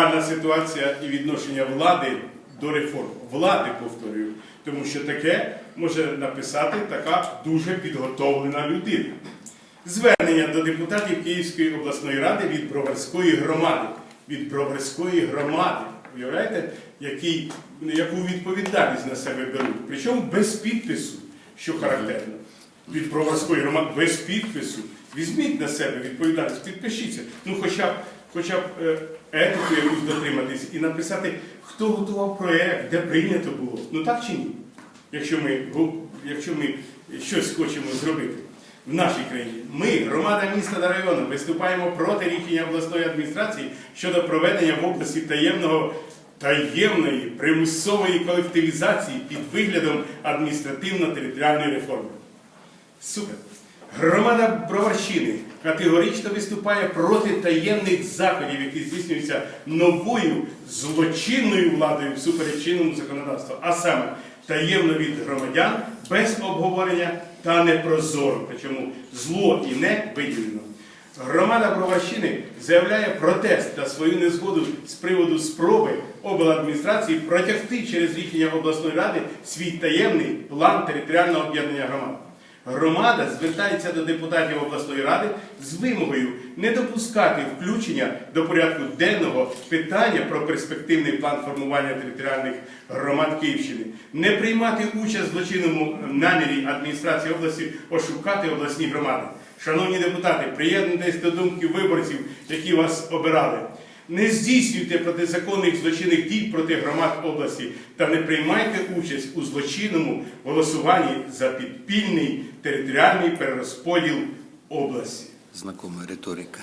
Реальна ситуація і відношення влади до реформ. Влади, повторюю, тому що таке може написати така дуже підготовлена людина. Звернення до депутатів Київської обласної ради від Броварської громади. Від Броварської громади. Уявляєте, який, яку відповідальність на себе беруть? Причому без підпису, що характерно. Від Броварської громади без підпису. Візьміть на себе відповідальність, підпишіться. Ну, хоча б, хоча б е, етику якусь дотриматись і написати, хто готував проєкт, де прийнято було. Ну так чи ні? Якщо ми, якщо ми щось хочемо зробити в нашій країні. Ми, громада міста та району, виступаємо проти рішення обласної адміністрації щодо проведення в області таємного таємної примусової колективізації під виглядом адміністративно-територіальної реформи. Супер. Громада Броварщини категорично виступає проти таємних заходів, які здійснюються новою злочинною владою всупереч чинному законодавству, а саме таємно від громадян, без обговорення та непрозоро. Причому зло і не виділено. Громада Броварщини заявляє протест та свою незгоду з приводу спроби обладміністрації протягти через рішення обласної ради свій таємний план територіального об'єднання громад. Громада звертається до депутатів обласної ради з вимогою не допускати включення до порядку денного питання про перспективний план формування територіальних громад Київщини, не приймати участь в злочинному намірі адміністрації області ошукати обласні громади. Шановні депутати, приєднуйтесь до думки виборців, які вас обирали. Не здійснюйте протизаконних злочинних дій проти громад області та не приймайте участь у злочинному голосуванні за підпільний територіальний перерозподіл області. Знакома риторика.